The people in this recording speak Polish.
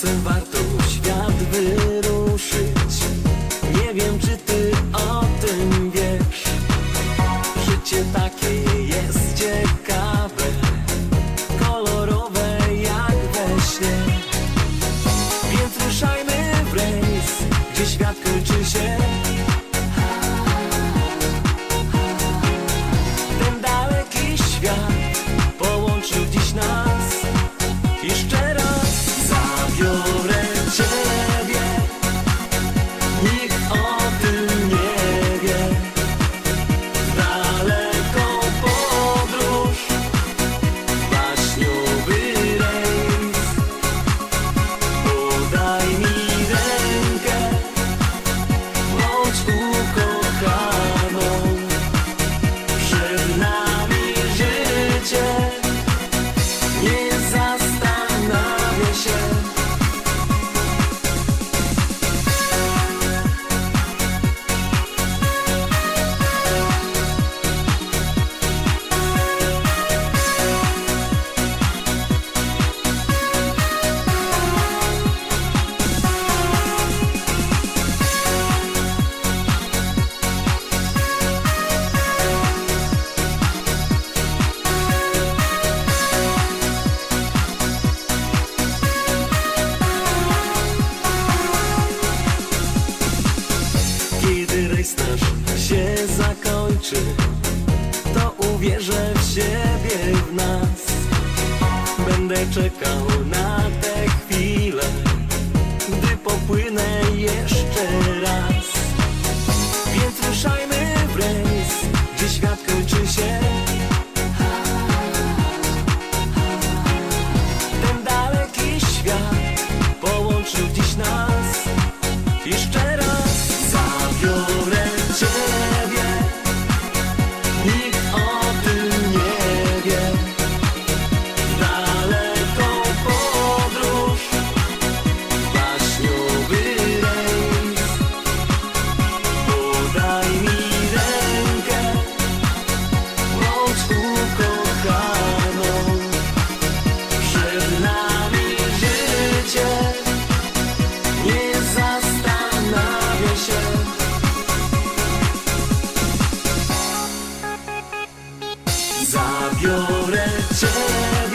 Czasem warto świat wyruszyć. Nie wiem czy ty o rejs się zakończy To uwierzę w siebie, w nas. Będę czekał na tę chwilę Gdy popłynę jeszcze raz. Więc ruszajmy w rejs Gdzie świat kończy się. Ten daleki świat Połączył dziś nas. Jeszcze Your attention